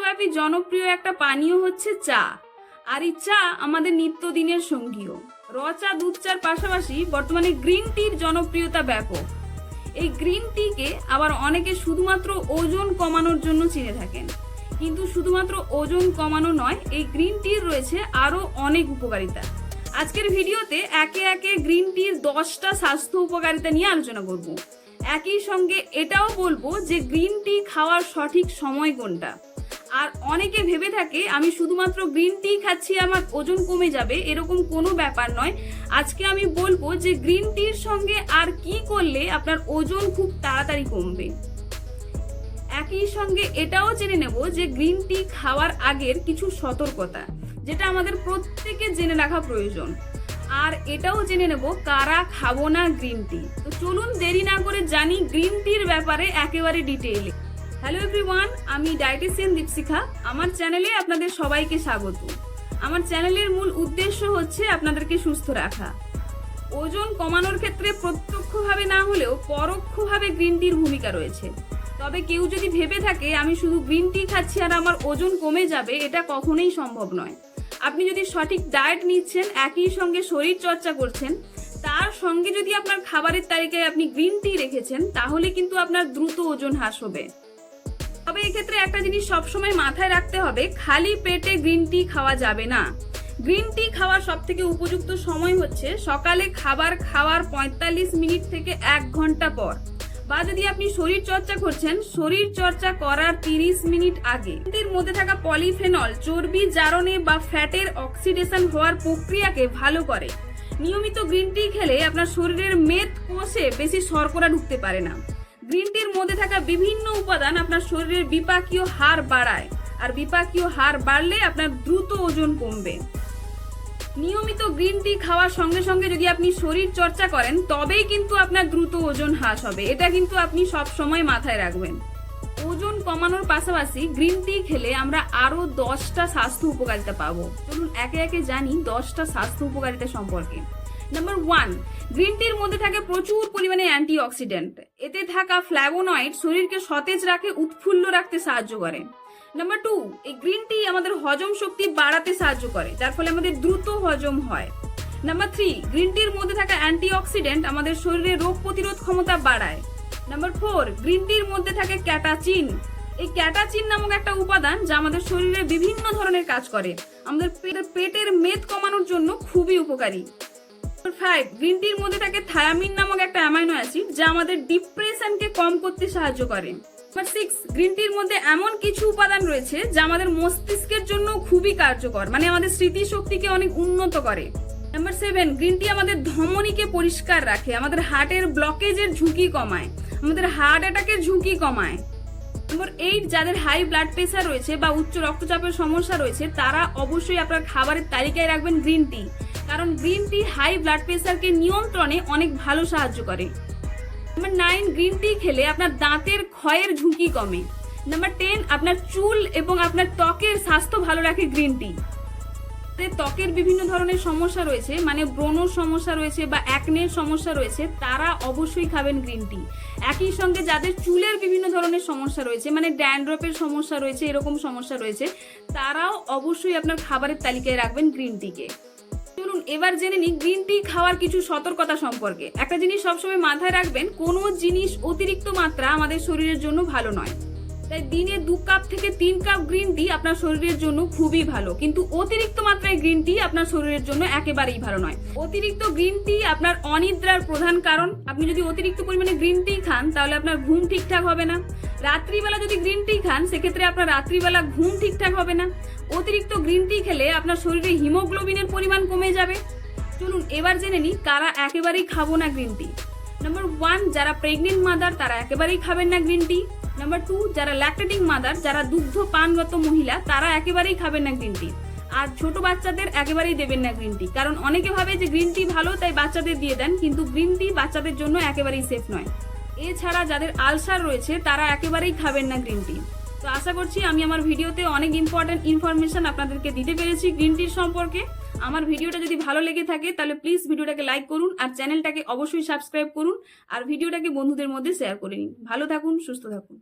বিশ্বব্যাপী জনপ্রিয় একটা পানীয় হচ্ছে চা। আর এই চা আমাদের নিত্যদিনের সঙ্গীও। র চা, দুধ চার পাশাপাশি বর্তমানে গ্রিন টির জনপ্রিয়তা ব্যাপক। এই গ্রিন টিকে আবার অনেকে শুধুমাত্র ওজন কমানোর জন্য চিনে থাকেন। কিন্তু শুধুমাত্র ওজন কমানো নয়, এই গ্রিন টির রয়েছে আরও অনেক উপকারিতা। আজকের ভিডিওতে একে একে গ্রিন টির দশটা স্বাস্থ্য উপকারিতা নিয়ে আলোচনা করব। একই সঙ্গে এটাও বলব যে গ্রিন টি খাওয়ার সঠিক সময় কোনটা। আর অনেকে ভেবে থাকে, আমি শুধুমাত্র গ্রিন টি খাচ্ছি, আমার ওজন কমে যাবে, এরকম কোনো ব্যাপার নয়। আজকে আমি বলব যে গ্রিন টির সঙ্গে আর কি করলে আপনার ওজন খুব তাড়াতাড়ি কমবে। একই সঙ্গে এটাও জেনে নেব যে গ্রিন টি খাওয়ার আগের কিছু সতর্কতা, যেটা আমাদের প্রত্যেকে জেনে রাখা প্রয়োজন। আর এটাও জেনে নেব কারা খাব না গ্রিন টি তো চলুন দেরি না করে জানি গ্রিন টির ব্যাপারে একেবারে ডিটেইলে হ্যালো এভরিওয়ান আমি ডায়েটিশিয়ান দীপশিখা। আমার চ্যানেলে আপনাদের সবাইকে স্বাগত। আমার চ্যানেলের মূল উদ্দেশ্য হচ্ছে আপনাদেরকে সুস্থ রাখা। ওজন কমানোর ক্ষেত্রে প্রত্যক্ষভাবে না হলেও পরোক্ষভাবে গ্রিন টির ভূমিকা রয়েছে। তবে কেউ যদি ভেবে থাকে, আমি শুধু গ্রিন টি খাচ্ছি আর আমার ওজন কমে যাবে, এটা কখনোই সম্ভব নয়। আপনি যদি সঠিক ডায়েট নিচ্ছেন, একই সঙ্গে শরীর চর্চা করছেন, তার সঙ্গে যদি আপনার খাবারের তালিকায় আপনি গ্রিন টি রেখেছেন, তাহলে কিন্তু আপনার দ্রুত ওজন হ্রাস হবে। তবে এক্ষেত্রে একটা জিনিস সবসময় মাথায় রাখতে হবে, খালি পেটে গ্রিন টি খাওয়া যাবে না। গ্রিন টি খাওয়ার সব থেকে উপযুক্ত সময় হচ্ছে সকালে খাবার খাওয়ার পঁয়তাল্লিশ মিনিট থেকে এক ঘণ্টা পর। বা যদি আপনি শরীর চর্চা করছেন, শরীর চর্চা করার তিরিশ মিনিট আগে। এর মধ্যে থাকা পলিফেনল, চর্বি জারণে বা ফ্যাটের অক্সিডেশন হওয়ার প্রক্রিয়াকে ভালো করে। নিয়মিত গ্রিন টি খেলে আপনার শরীরের মেদ কোষে বেশি শর্করা ঢুকতে পারে না। গ্রিন টির মধ্যে থাকা বিভিন্ন উপাদান আপনার শরীরের বিপাকীয় হার বাড়ায়। আর বিপাকীয় হার বাড়লে আপনার দ্রুত ওজন কমবে। নিয়মিত গ্রিন টি খাওয়ার সঙ্গে সঙ্গে যদি আপনি শরীর চর্চা করেন, তবেই কিন্তু আপনার দ্রুত ওজন হ্রাস হবে। এটা কিন্তু আপনি সব সময় মাথায় রাখবেন। ওজন কমানোর পাশাপাশি গ্রিন টি খেলে আমরা আরও দশটা স্বাস্থ্য উপকারিতা পাবো। চলুন একে একে জানি দশটা স্বাস্থ্য উপকারিতা সম্পর্কে। নাম্বার ওয়ান গ্রিন টির মধ্যে থাকে প্রচুর পরিমাণে অ্যান্টিঅক্সিডেন্ট এতে থাকা ফ্ল্যাভোনয়েড শরীরকে সতেজ রাখে, উৎফুল্ল রাখতে সাহায্য করে। নাম্বার টু এই গ্রিন টি আমাদের হজম শক্তি বাড়াতে সাহায্য করে, যার ফলে আমাদের দ্রুত হজম হয়। নাম্বার থ্রি গ্রিন টির মধ্যে থাকা অ্যান্টিঅক্সিডেন্ট আমাদের শরীরে রোগ প্রতিরোধ ক্ষমতা বাড়ায়। নাম্বার ফোর গ্রিন টির মধ্যে থাকে ক্যাটাচিন এই ক্যাটাচিন নামক একটা উপাদান যা আমাদের শরীরে বিভিন্ন ধরনের কাজ করে। আমাদের পেটের মেদ কমানোর জন্য খুবই উপকারী। ফাইভ গ্রিন টির মধ্যে থাকে থায়ামিন নামক একটা অ্যামাইনো অ্যাসিড যা আমাদের ডিপ্রেশনকে কম করতে সাহায্য করে। নাম্বার সিক্স গ্রিন টির মধ্যে এমন কিছু উপাদান রয়েছে যা আমাদের মস্তিষ্কের জন্য খুবই কার্যকর মানে আমাদের স্মৃতিশক্তিকে অনেক উন্নত করে। নাম্বার সেভেন গ্রিন টি আমাদের ধমনীকে পরিষ্কার রাখে, আমাদের হার্টের ব্লকেজের ঝুঁকি কমায়, আমাদের হার্ট অ্যাটাকের ঝুঁকি কমায়। নম্বর এইট যাদের হাই ব্লাড প্রেশার রয়েছে বা উচ্চ রক্তচাপের সমস্যা রয়েছে, তারা অবশ্যই আপনার খাবারের তালিকায় রাখবেন গ্রিন টি কারণ গ্রিন টি হাই ব্লাড প্রেশারকে নিয়ন্ত্রণে অনেক ভালো সাহায্য করে। নাম্বার নাইন, গ্রিন টি খেলে আপনার দাঁতের ক্ষয়ের ঝুঁকি কমে। নাম্বার টেন, আপনার চুল এবং আপনার ত্বকের স্বাস্থ্য ভালো রাখে গ্রিন টি। ত্বকের বিভিন্ন ধরনের সমস্যা রয়েছে মানে ব্রণর সমস্যা রয়েছে বা অ্যাকনের সমস্যা রয়েছে, তারা অবশ্যই খাবেন গ্রিন টি। একই সঙ্গে যাদের চুলের বিভিন্ন ধরনের সমস্যা রয়েছে মানে ড্যান্ড্রপের সমস্যা রয়েছে, এরকম সমস্যা রয়েছে, তারাও অবশ্যই আপনার খাবারের তালিকায় রাখবেন গ্রিন টিকে। চলুন, এবার জেনে নিই গ্রিন টি খাওয়ার কিছু সতর্কতা সম্পর্কে। একটা জিনিস সবসময় মাথায় রাখবেন, কোনো জিনিস অতিরিক্ত মাত্রা আমাদের শরীরের জন্য ভালো নয়। তাই দিনে দু কাপ থেকে তিন কাপ গ্রিন টি আপনার শরীরের জন্য খুবই ভালো। কিন্তু অতিরিক্ত মাত্রায় গ্রিন টি আপনার শরীরের জন্য একেবারেই ভালো নয়। অতিরিক্ত গ্রিন টি আপনার অনিদ্রার প্রধান কারণ। আপনি যদি অতিরিক্ত পরিমাণে গ্রিন টি খান, তাহলে আপনার ঘুম ঠিকঠাক হবে না। রাত্রিবেলা যদি গ্রিন টি খান, সেক্ষেত্রে আপনার রাত্রিবেলা ঘুম ঠিকঠাক হবে না। অতিরিক্ত গ্রিন টি খেলে আপনার শরীরে হিমোগ্লোবিনের পরিমাণ কমে যাবে। চলুন এবার জেনে নিই কারা একেবারেই খাব না গ্রিন টি নাম্বার ওয়ান যারা প্রেগনেন্ট মাদার তারা একেবারেই খাবেন না গ্রিন টি নাম্বার টু যারা ল্যাকটেটিং মাদার যারা দুগ্ধ পানরত মহিলা, তারা একেবারেই খাবেন না গ্রিন টি আর ছোট বাচ্চাদের একেবারেই দেবেন না গ্রিন টি কারণ অনেকে ভাবে যে গ্রিন টি ভালো, তাই বাচ্চাদের দিয়ে দেন, কিন্তু গ্রিন টি বাচ্চাদের জন্য একেবারেই সেফ নয়। এছাড়া যাদের আলসার রয়েছে, তারা একেবারেই খাবেন না গ্রিন টি তো আশা করছি আমি আমার ভিডিওতে অনেক ইম্পর্টেন্ট ইনফরমেশন আপনাদেরকে দিতে পেরেছি গ্রিন টির সম্পর্কে। আমার ভিডিওটা যদি ভালো লেগে থাকে, তাহলে প্লিজ ভিডিওটাকে লাইক করুন আর চ্যানেলটাকে অবশ্যই সাবস্ক্রাইব করুন। আর ভিডিওটাকে বন্ধুদের মধ্যে শেয়ার করে নিন। ভালো থাকুন, সুস্থ থাকুন।